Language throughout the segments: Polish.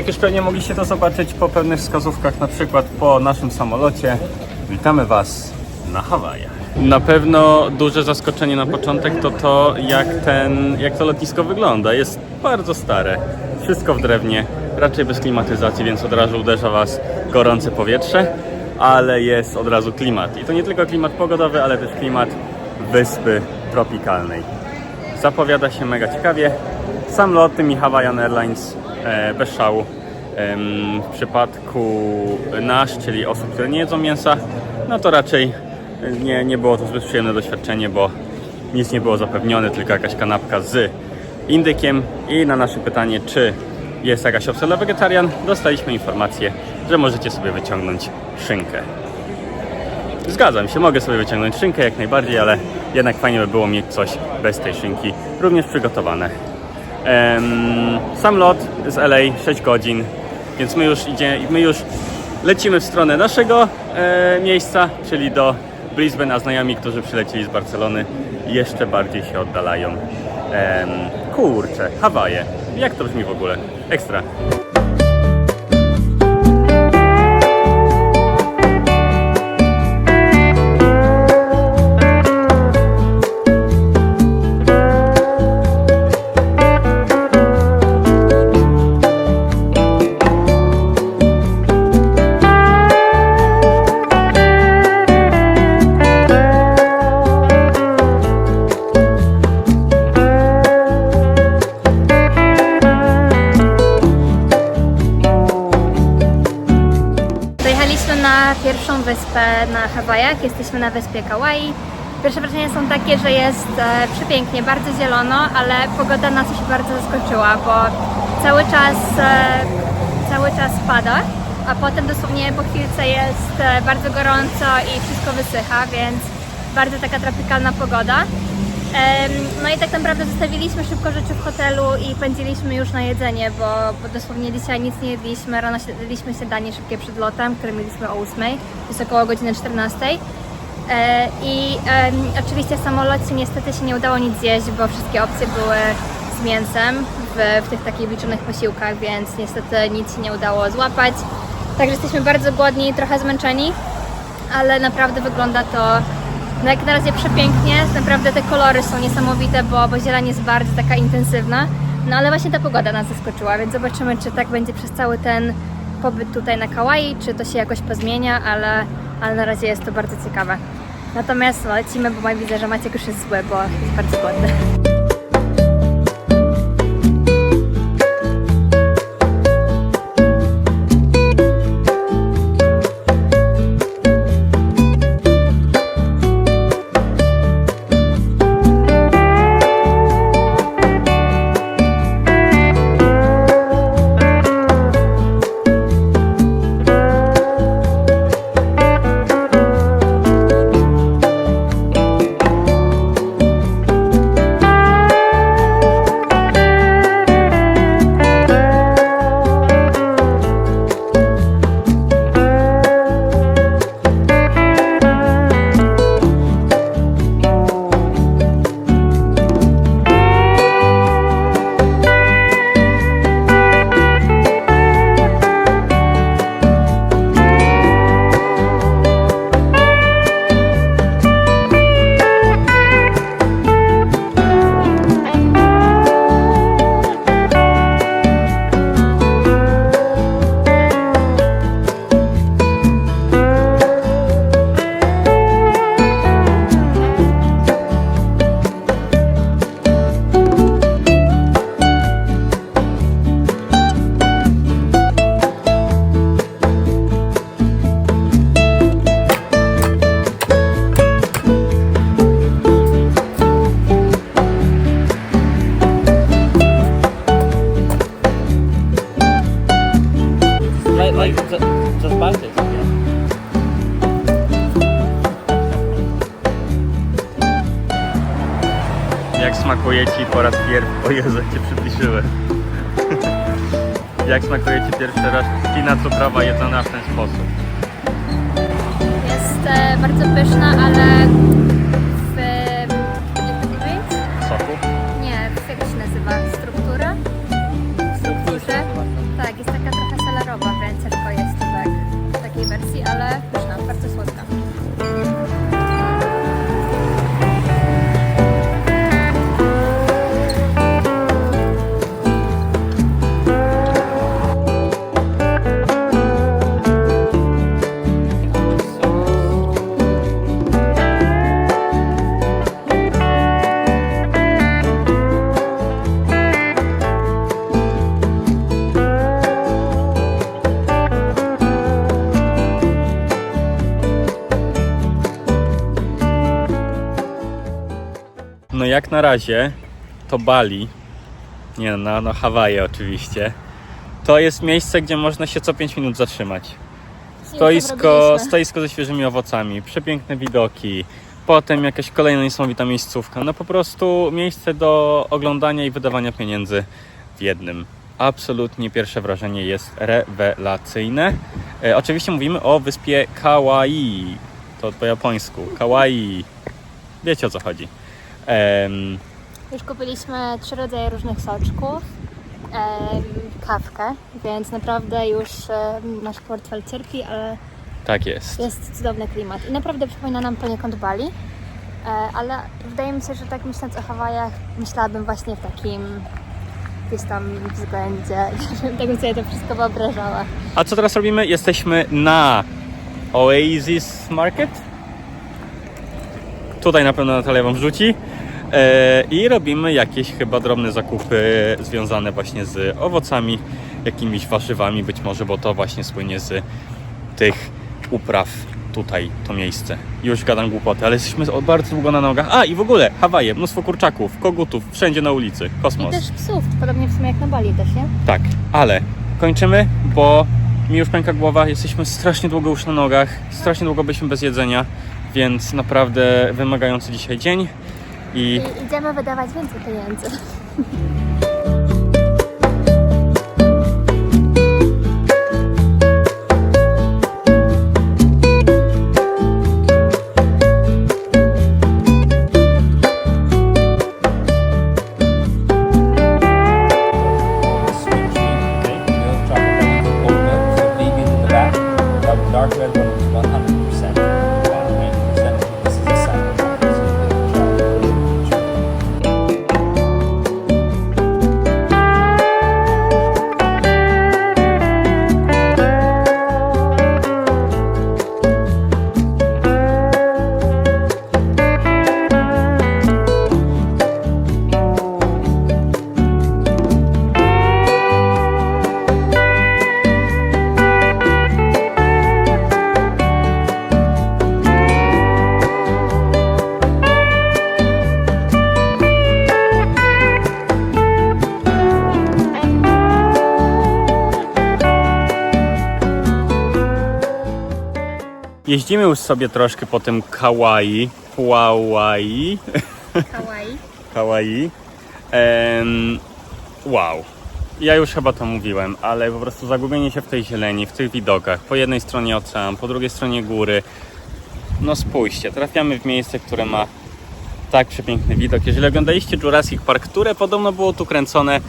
Jak już pewnie mogliście to zobaczyć po pewnych wskazówkach, na przykład po naszym samolocie, witamy Was na Hawajach. Na pewno duże zaskoczenie na początek to to, jak, ten, jak to lotnisko wygląda. Jest bardzo stare, wszystko w drewnie, raczej bez klimatyzacji, więc od razu uderza Was gorące powietrze, ale jest od razu klimat. I to nie tylko klimat pogodowy, ale też klimat wyspy tropikalnej. Zapowiada się mega ciekawie. Sam lot tymi Hawaiian Airlines e, bez szału. W przypadku nasz, czyli osób, które nie jedzą mięsa, no to raczej nie, nie było to zbyt przyjemne doświadczenie, bo nic nie było zapewnione, tylko jakaś kanapka z indykiem. I na nasze pytanie, czy jest jakaś opcja dla wegetarian, dostaliśmy informację, że możecie sobie wyciągnąć szynkę. Zgadzam się, mogę sobie wyciągnąć szynkę jak najbardziej, ale jednak fajnie by było mieć coś bez tej szynki, również przygotowane. Sam lot z LA 6 godzin, więc my już idzie, my już lecimy w stronę naszego e, miejsca, czyli do Brisbane, a znajomi, którzy przylecieli z Barcelony jeszcze bardziej się oddalają. Em, kurczę, Hawaje. Jak to brzmi w ogóle? Ekstra. Hawajach, jesteśmy na wyspie Kauai. Pierwsze wrażenia są takie, że jest e, przepięknie, bardzo zielono, ale pogoda nas już bardzo zaskoczyła, bo cały czas, e, cały czas pada, a potem dosłownie po chwilce jest e, bardzo gorąco i wszystko wysycha, więc bardzo taka tropikalna pogoda. No i tak naprawdę zostawiliśmy szybko rzeczy w hotelu i pędziliśmy już na jedzenie, bo, bo dosłownie dzisiaj nic nie jedliśmy. Rano jedliśmy śniadanie szybkie przed lotem, które mieliśmy o 8, to jest około godziny 14. E, I oczywiście w samolocie niestety się nie udało nic zjeść, bo wszystkie opcje były z mięsem w, w tych takich liczonych posiłkach, więc niestety nic się nie udało złapać. Także jesteśmy bardzo głodni i trochę zmęczeni, ale naprawdę wygląda to no jak na razie przepięknie, naprawdę te kolory są niesamowite, bo, bo zieleń jest bardzo taka intensywna. No ale właśnie ta pogoda nas zaskoczyła, więc zobaczymy, czy tak będzie przez cały ten pobyt tutaj na Kauai, czy to się jakoś pozmienia, ale, ale na razie jest to bardzo ciekawe. Natomiast lecimy, bo widzę, że Maciek już jest zły, bo jest bardzo głodny. Smakuje Ci po raz pierwszy... O Jezu, Cię przybliżyłem. Jak smakuje Ci pierwszy raz kina cukrawa jedzona w ten sposób? Jest e, bardzo pyszna, ale jak na razie to Bali, nie no, no Hawaje oczywiście, to jest miejsce, gdzie można się co 5 minut zatrzymać. Stoisko, stoisko ze świeżymi owocami, przepiękne widoki, potem jakaś kolejna niesamowita miejscówka. No po prostu miejsce do oglądania i wydawania pieniędzy w jednym. Absolutnie pierwsze wrażenie jest rewelacyjne. E, oczywiście mówimy o wyspie Kauai. To po japońsku. Kauai. Wiecie o co chodzi. Em, Już kupiliśmy trzy rodzaje różnych soczków, em, kawkę, więc naprawdę już em, nasz portfel cierpi, ale tak jest. jest cudowny klimat. I naprawdę przypomina nam poniekąd Bali, e, ale wydaje mi się, że tak myśląc o Hawajach, myślałabym właśnie w takim gdzieś tam względzie, żebym tego sobie to wszystko wyobrażała. A co teraz robimy? Jesteśmy na Oasis Market. Tutaj na pewno Natalia Wam rzuci. E, I robimy jakieś chyba drobne zakupy związane właśnie z owocami, jakimiś warzywami być może, bo to właśnie słynie z tych upraw tutaj, to miejsce. Już gadam głupoty, ale jesteśmy bardzo długo na nogach. A i w ogóle Hawaje, mnóstwo kurczaków, kogutów, wszędzie na ulicy. I Kosmos. też psów, podobnie w sumie jak na Bali też, nie? Tak, ale kończymy, bo mi już pęka głowa, jesteśmy strasznie długo już na nogach, strasznie długo byliśmy bez jedzenia, więc naprawdę wymagający dzisiaj dzień i I idziemy wydawać więcej pieniędzy. Sweet cream, okay? Milk chocolate, oat milk, so leave it in the back. Dark, dark red one is 100%. Jeździmy już sobie troszkę po tym Kauai, Kauai, Hawaii. Kauai. Em, wow. Ja już chyba to mówiłem, ale po prostu zagubienie się w tej zieleni, w tych widokach. Po jednej stronie ocean, po drugiej stronie góry. No spójrzcie, trafiamy w miejsce, które ma tak przepiękny widok. Jeżeli oglądaliście Jurassic Park, które podobno było tu kręcone,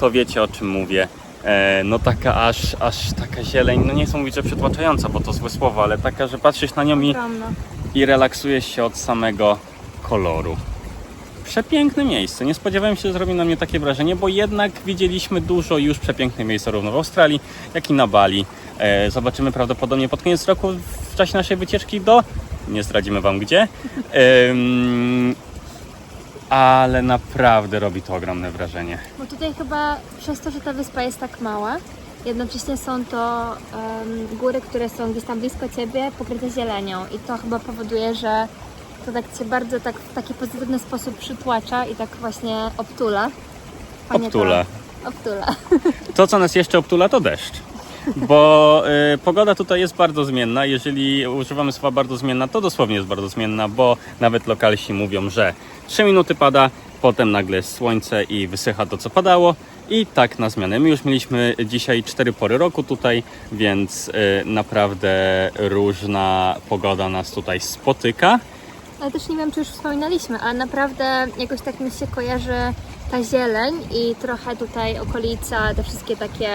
to wiecie o czym mówię. E, no taka aż, aż taka zieleń, no nie chcę mówić, że przytłaczająca, bo to złe słowo, ale taka, że patrzysz na nią i, i relaksujesz się od samego koloru. Przepiękne miejsce. Nie spodziewałem się, że zrobi na mnie takie wrażenie, bo jednak widzieliśmy dużo już przepięknych miejsc zarówno w Australii, jak i na Bali. E, zobaczymy prawdopodobnie pod koniec roku w czasie naszej wycieczki do. Nie zdradzimy Wam gdzie. Ale naprawdę robi to ogromne wrażenie. Bo tutaj chyba przez to, że ta wyspa jest tak mała, jednocześnie są to em, góry, które są gdzieś tam blisko ciebie, pokryte zielenią i to chyba powoduje, że to tak cię bardzo tak w taki pozytywny sposób przytłacza i tak właśnie obtula. Fajnie to- Obtula. Obtula. To, co nas jeszcze obtula, to deszcz. Bo y, pogoda tutaj jest bardzo zmienna. Jeżeli używamy słowa bardzo zmienna, to dosłownie jest bardzo zmienna, bo nawet lokalsi mówią, że 3 minuty pada, potem nagle słońce i wysycha to, co padało. I tak na zmianę. My już mieliśmy dzisiaj cztery pory roku tutaj, więc y, naprawdę różna pogoda nas tutaj spotyka. Ale też nie wiem, czy już wspominaliśmy, ale naprawdę jakoś tak mi się kojarzy ta zieleń i trochę tutaj okolica, te wszystkie takie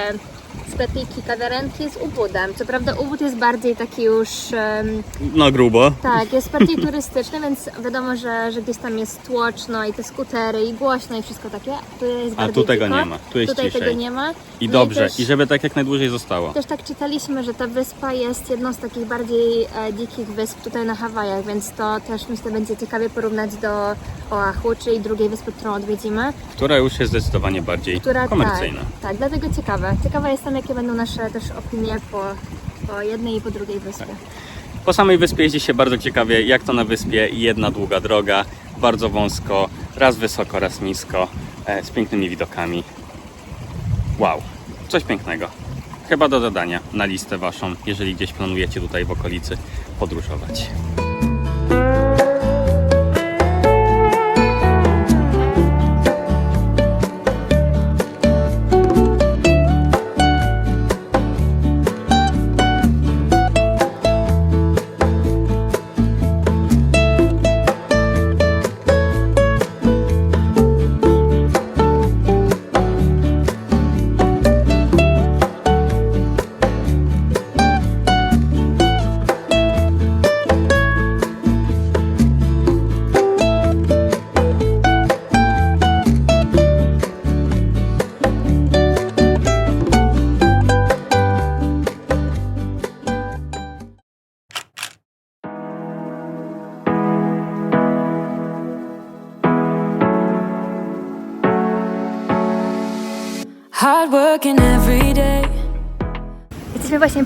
sklepiki, kawiarenki z Ubudem. Co prawda Ubud jest bardziej taki już, em, No grubo. tak, jest bardziej turystyczny, więc wiadomo, że, że gdzieś tam jest tłoczno i te skutery i głośno i wszystko takie. Tu jest A tu tego nie ma, tu jest Tutaj ciszej. tego nie ma. I No dobrze. też- I żeby tak jak najdłużej zostało. też tak czytaliśmy, że ta wyspa jest jedną z takich bardziej e, dzikich wysp tutaj na Hawajach, więc to też myślę będzie ciekawie porównać do Oahu, czyli drugiej wyspy, którą odwiedzimy, Która już jest zdecydowanie bardziej która komercyjna. tak, tak, dlatego ciekawe. Ciekawa jestem, jakie będą nasze też opinie po, po jednej i po drugiej wyspie. Po samej wyspie jeździ się bardzo ciekawie, jak to na wyspie, jedna długa droga, bardzo wąsko, raz wysoko, raz nisko, e, z pięknymi widokami. Wow, coś pięknego. Chyba do dodania na listę waszą, jeżeli gdzieś planujecie tutaj w okolicy podróżować.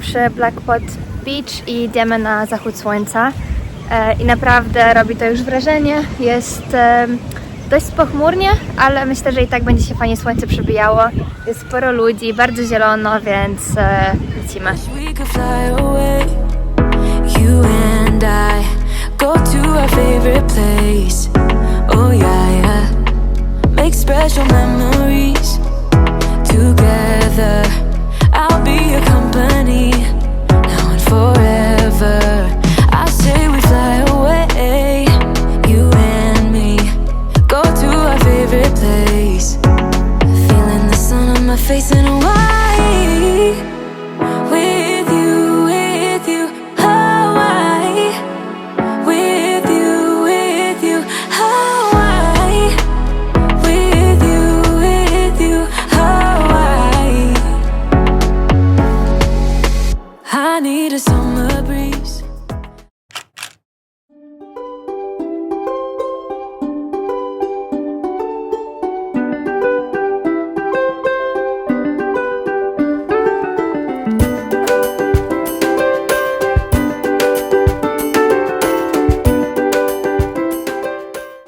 Przy Blackpot Beach i idziemy na zachód słońca. E, I naprawdę robi to już wrażenie. Jest e, dość pochmurnie, ale myślę, że i tak będzie się fajnie słońce przybijało. Jest sporo ludzi, bardzo zielono, więc e, lecimy. Go to our favorite place. Oh, yeah, yeah. Make special memories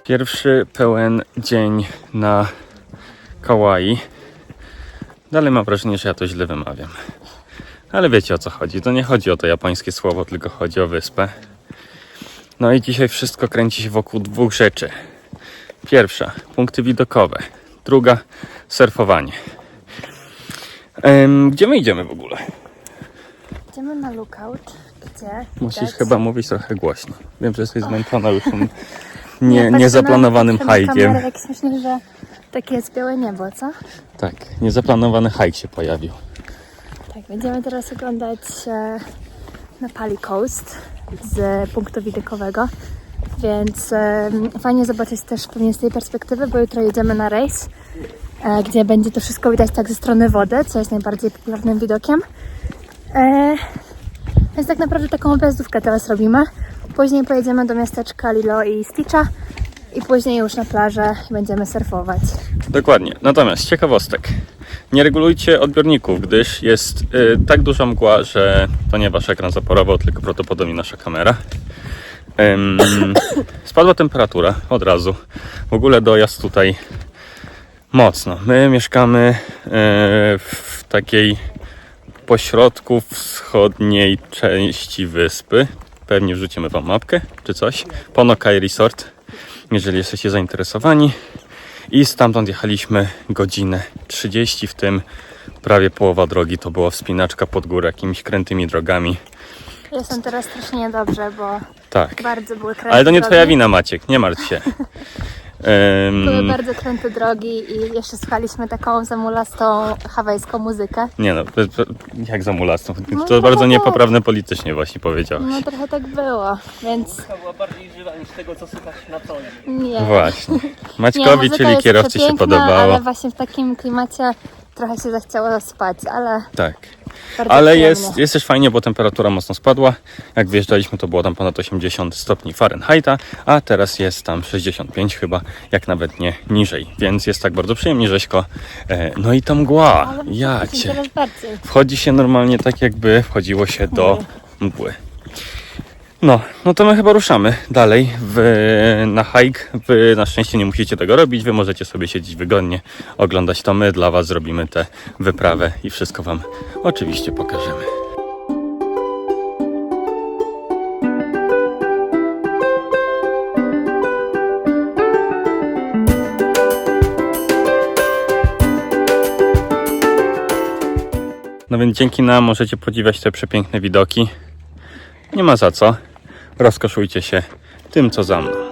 Pierwszy pełen dzień na Kauai. Dalej mam wrażenie, że ja to źle wymawiam. Ale wiecie o co chodzi. To nie chodzi o to japońskie słowo, tylko chodzi o wyspę. No i dzisiaj wszystko kręci się wokół dwóch rzeczy. Pierwsza, punkty widokowe. Druga, surfowanie. Em, gdzie my idziemy w ogóle? Idziemy na lookout, gdzie Musisz widać- chyba mówić trochę głośno. Wiem, że jesteś zmęczona już Nie, niezaplanowanym hajkiem. Jak śmiesznie, że takie jest białe niebo, co? Tak, niezaplanowany hajk się pojawił. Tak, będziemy teraz oglądać e, na Pali Coast z punktu widokowego, więc e, fajnie zobaczyć też pewnie z tej perspektywy, bo jutro jedziemy na rejs, e, gdzie będzie to wszystko widać tak ze strony wody, co jest najbardziej popularnym widokiem. E, więc tak naprawdę taką objazdówkę teraz robimy. Później pojedziemy do miasteczka Lilo i Stitcha i później już na plażę będziemy surfować. Dokładnie. Natomiast ciekawostek. Nie regulujcie odbiorników, gdyż jest y, tak duża mgła, że to nie wasz ekran zaporował, tylko prawdopodobnie nasza kamera. Ym, spadła temperatura od razu. W ogóle dojazd tutaj mocno. My mieszkamy y, w takiej pośrodku wschodniej części wyspy. Pewnie wrzucimy wam mapkę czy coś. Ponokai Resort, jeżeli jesteście zainteresowani. I stamtąd jechaliśmy godzinę 30, w tym prawie połowa drogi to była wspinaczka pod górę jakimiś krętymi drogami. Jestem teraz strasznie niedobrze, bo Tak. bardzo były kręte Ale to nie drogi. twoja wina, Maciek, nie martw się. Były bardzo kręte drogi i jeszcze słuchaliśmy taką zamulastą hawajską muzykę. nie no, to- to- jak za mulastą. No, To bardzo tak. niepoprawne politycznie właśnie powiedziałeś. No trochę tak było, więc To była bardziej żywa niż tego, co słuchasz na co nie. Właśnie. Nie, Maćkowi, muzyka czyli kierowcy się podobało. ale właśnie w takim klimacie trochę się zachciało spać, ale Tak. Ale jest, jest też fajnie, bo temperatura mocno spadła. Jak wyjeżdżaliśmy, to było tam ponad 80 stopni Fahrenheita, a teraz jest tam 65 chyba, jak nawet nie niżej. Więc jest tak bardzo przyjemnie, rzeźko. E, No i ta mgła, Ale ja muszę cię. teraz bardziej. Wchodzi się normalnie tak, jakby wchodziło się do mgły. No, no to my chyba ruszamy dalej w, na hike. Wy na szczęście nie musicie tego robić, wy możecie sobie siedzieć wygodnie, oglądać to my, dla was zrobimy tę wyprawę i wszystko wam oczywiście pokażemy. No więc dzięki nam możecie podziwiać te przepiękne widoki. Nie ma za co. Rozkoszujcie się tym, co za mną.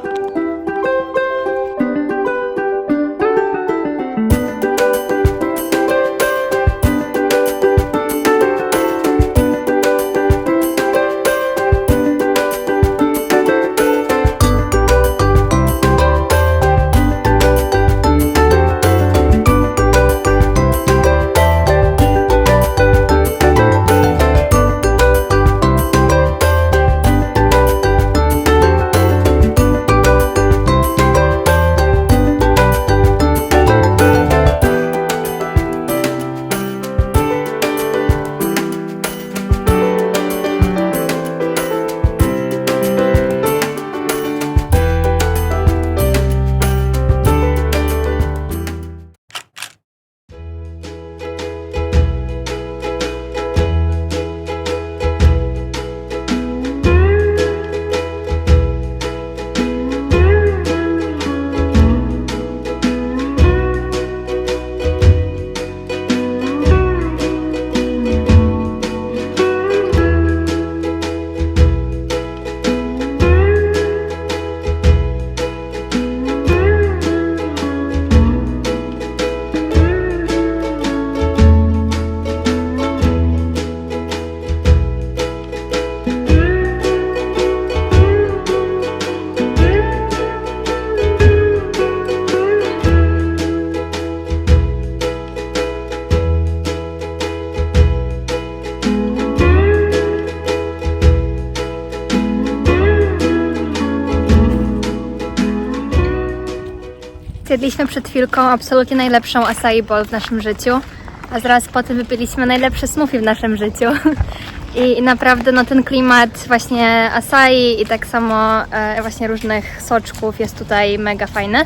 Zjedliśmy przed chwilką absolutnie najlepszą acai bowl w naszym życiu, a zaraz potem wypiliśmy najlepsze smoothie w naszym życiu. I, I naprawdę no, ten klimat właśnie acai i tak samo e, właśnie różnych soczków jest tutaj mega fajny.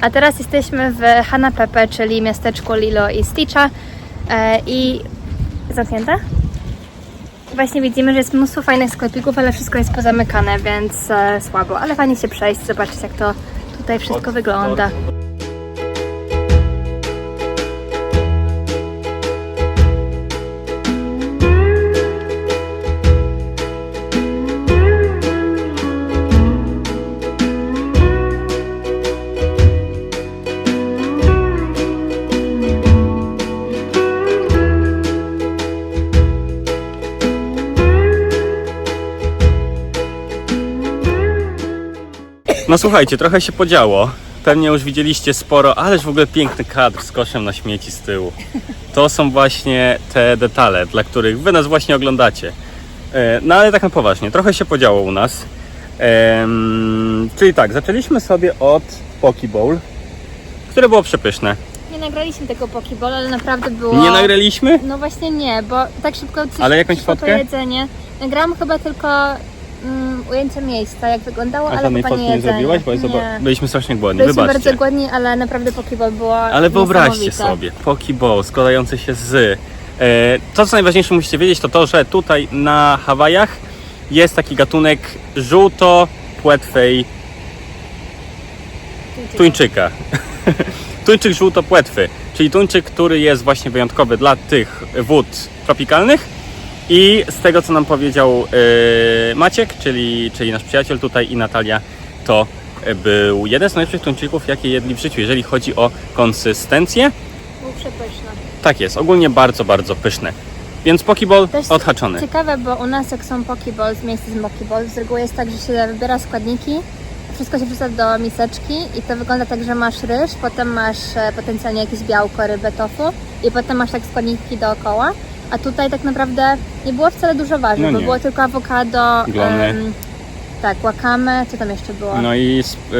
A teraz jesteśmy w Hanapepe, czyli miasteczku Lilo i Stitcha e, i zamknięte? Właśnie widzimy, że jest mnóstwo fajnych sklepików, ale wszystko jest pozamykane, więc e, słabo. Ale fajnie się przejść, zobaczyć jak to tutaj wszystko wygląda. No słuchajcie, trochę się podziało. Pewnie już widzieliście sporo, ależ w ogóle piękny kadr z koszem na śmieci z tyłu. To są właśnie te detale, dla których wy nas właśnie oglądacie. E, No ale tak na poważnie, trochę się podziało u nas. Czyli tak, zaczęliśmy sobie od Poke Bowl, które było przepyszne. Nie nagraliśmy tego Pokeball, ale naprawdę było... Nie nagraliśmy? No właśnie nie, bo tak szybko Ale jakąś fotkę? jedzenie. Nagrałam chyba tylko mm, ujęcie miejsca, jak wyglądało, A ale żadnej chyba fotki nie nie jedzenie. zrobiłaś? Bo nie. byliśmy strasznie głodni, Byliśmy wybaczcie. bardzo głodni, ale naprawdę Pokeball było Ale wyobraźcie niesamowite. sobie, Pokeball składający się z. E, to, co najważniejsze musicie wiedzieć, to to, że tutaj na Hawajach jest taki gatunek żółto-płetwej tuńczyka. Tuńczyk żółto-płetwy, czyli tuńczyk, który jest właśnie wyjątkowy dla tych wód tropikalnych. I z tego, co nam powiedział e, Maciek, czyli, czyli nasz przyjaciel tutaj i Natalia, to był jeden z najlepszych tuńczyków, jakie jedli w życiu, jeżeli chodzi o konsystencję. Był przepyszny. Tak jest, ogólnie bardzo, bardzo pyszne. Więc Pokeball Też odhaczony. Ciekawe, bo u nas jak są Pokeball, z miejsca z Pokeball, z reguły jest tak, że się wybiera składniki, wszystko się wrzuca do miseczki i to wygląda tak, że masz ryż, potem masz e, potencjalnie jakieś białko, rybę, tofu i potem masz tak składniki dookoła. A tutaj tak naprawdę nie było wcale dużo warzyw, No bo nie. było tylko awokado, Glony. em, tak, wakame, co tam jeszcze było? No i sp-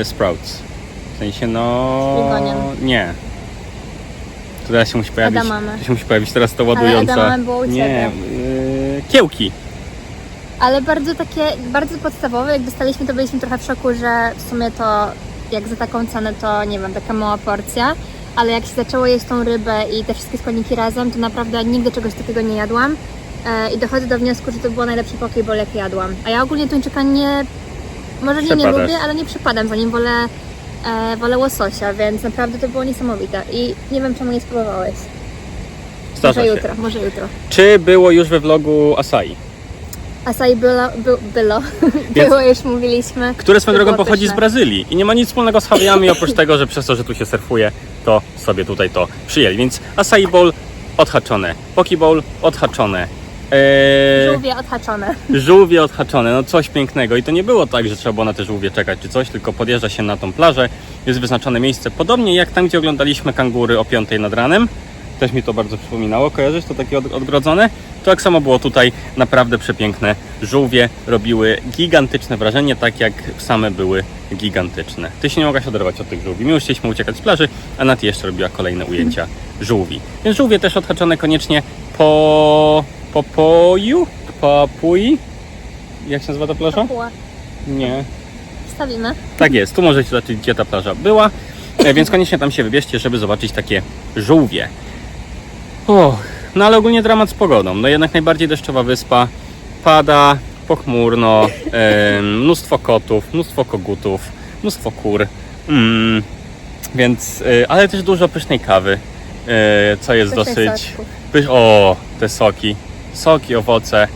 y, sprouts. W sensie no. Nie. To teraz się musi pojawić. Edamame. To się musi pojawić teraz to ładująca. edamame było u Nie. y, kiełki. ale bardzo takie, bardzo podstawowe. Jak dostaliśmy, to byliśmy trochę w szoku, że w sumie to jak za taką cenę to nie wiem, taka mała porcja. Ale jak się zaczęło jeść tą rybę i te wszystkie składniki razem, to naprawdę nigdy czegoś takiego nie jadłam. E, I dochodzę do wniosku, że to było najlepszy pokeball, jaki jadłam. A ja ogólnie tuńczyka nie, może nie, nie lubię, ale nie przypadam za nim, wolę, e, wolę łososia, więc naprawdę to było niesamowite. I nie wiem, czemu nie spróbowałeś. Zdarza może się. jutro, może jutro. Czy było już we vlogu Asai? Asai było, by, było, Więc- było już mówiliśmy. Które swoją drogą pochodzi z pyszne. Brazylii i nie ma nic wspólnego z Hawajami, oprócz tego, że przez to, że tu się surfuje, to sobie tutaj to przyjęli. Więc Acai Bowl odhaczone, Poke Bowl odhaczone, eee, Żółwie odhaczone. żółwie odhaczone, no coś pięknego. I to nie było tak, że trzeba było na te żółwie czekać czy coś, tylko podjeżdża się na tą plażę, jest wyznaczone miejsce, podobnie jak tam, gdzie oglądaliśmy kangury o 5 nad ranem. Też mi to bardzo przypominało, kojarzysz to takie od- odgrodzone? To tak samo było tutaj, naprawdę przepiękne żółwie robiły gigantyczne wrażenie, tak jak same były gigantyczne. Ty się nie mogłaś oderwać od tych żółwi. My już chcieliśmy uciekać z plaży, a Nati jeszcze robiła kolejne ujęcia żółwi. Więc żółwie też odhaczone koniecznie po... po poju? Papui? Jak się nazywa ta plaża? Puła. Nie. Wstawimy. Tak jest, tu możecie zobaczyć, gdzie ta plaża była, e, więc koniecznie tam się wybierzcie, żeby zobaczyć takie żółwie. Och, no ale ogólnie dramat z pogodą. No jednak najbardziej deszczowa wyspa, pada, pochmurno, mnóstwo kotów, mnóstwo kogutów, mnóstwo kur. Mm, więc, e, ale też dużo pysznej kawy, e, co jest Pysznych dosyć... soczków. Pysz, o, te soki, soki, owoce.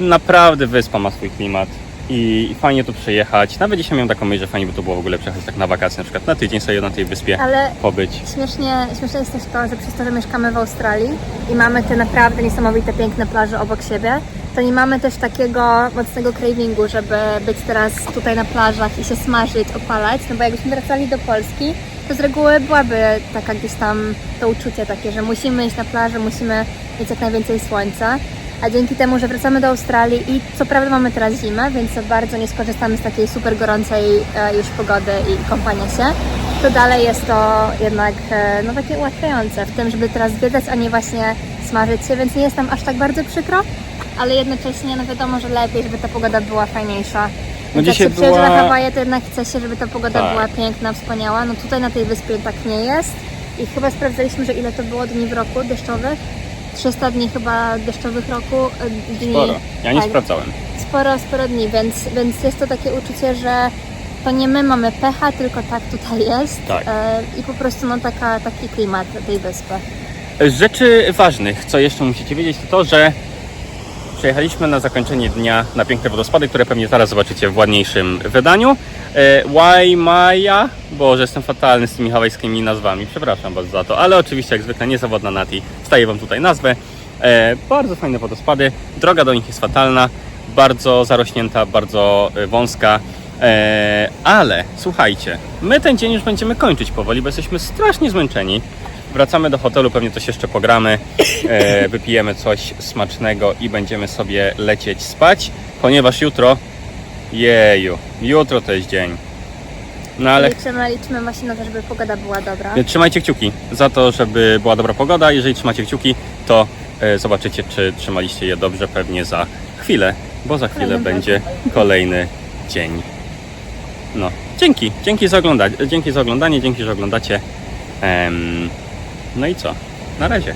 Naprawdę wyspa ma swój klimat i fajnie tu przyjechać. Nawet dzisiaj miałem taką myśl, że fajnie by to było w ogóle przyjechać tak na wakacje, na przykład na tydzień sobie na tej wyspie Ale pobyć. śmiesznie, śmieszne jest też to, że przez to, że mieszkamy w Australii i mamy te naprawdę niesamowite, piękne plaże obok siebie, to nie mamy też takiego mocnego cravingu, żeby być teraz tutaj na plażach i się smażyć, opalać, no bo jakbyśmy wracali do Polski, to z reguły byłaby taka gdzieś tam to uczucie takie, że musimy iść na plażę, musimy mieć jak najwięcej słońca. A dzięki temu, że wracamy do Australii i co prawda mamy teraz zimę, więc bardzo nie skorzystamy z takiej super gorącej e, już pogody i kąpania się, to dalej jest to jednak e, no, takie ułatwiające w tym, żeby teraz zwiedzać, a nie właśnie smażyć się, więc nie jest nam aż tak bardzo przykro, ale jednocześnie no wiadomo, że lepiej, żeby ta pogoda była fajniejsza. Jak dzisiaj się przyjeżdża była- na Hawaje, to jednak chce się, żeby ta pogoda Tak. była piękna, wspaniała. No tutaj na tej wyspie tak nie jest. I chyba sprawdzaliśmy, że ile to było dni w roku deszczowych. 300 dni chyba deszczowych roku. e, Dni. Sporo. Ja nie tak, sprawdzałem. Sporo, sporo dni, więc, więc jest to takie uczucie, że to nie my mamy pecha, tylko tak tutaj jest. Tak. E, I po prostu no taka, taki klimat tej wyspy. Z rzeczy ważnych, co jeszcze musicie wiedzieć, to to, że przyjechaliśmy na zakończenie dnia na piękne wodospady, które pewnie zaraz zobaczycie w ładniejszym wydaniu. E, Waimaya, Boże, jestem fatalny z tymi hawajskimi nazwami, przepraszam Was za to, ale oczywiście jak zwykle niezawodna Nati wstaje Wam tutaj nazwę. E, bardzo fajne wodospady, droga do nich jest fatalna, bardzo zarośnięta, bardzo e, wąska. Ale słuchajcie, my ten dzień już będziemy kończyć powoli, bo jesteśmy strasznie zmęczeni. Wracamy do hotelu, pewnie coś jeszcze pogramy, e, wypijemy coś smacznego i będziemy sobie lecieć spać, ponieważ jutro, jeju, jutro to jest dzień. No ale Liczymy, liczymy właśnie na to, żeby pogoda była dobra. trzymajcie kciuki za to, żeby była dobra pogoda. Jeżeli trzymacie kciuki, to e, zobaczycie, czy trzymaliście je dobrze pewnie za chwilę, bo za chwilę Kolejny będzie kolejny dzień. No, dzięki, dzięki za, oglądanie, dzięki za oglądanie, dzięki, że oglądacie. Em, no i co? Na razie.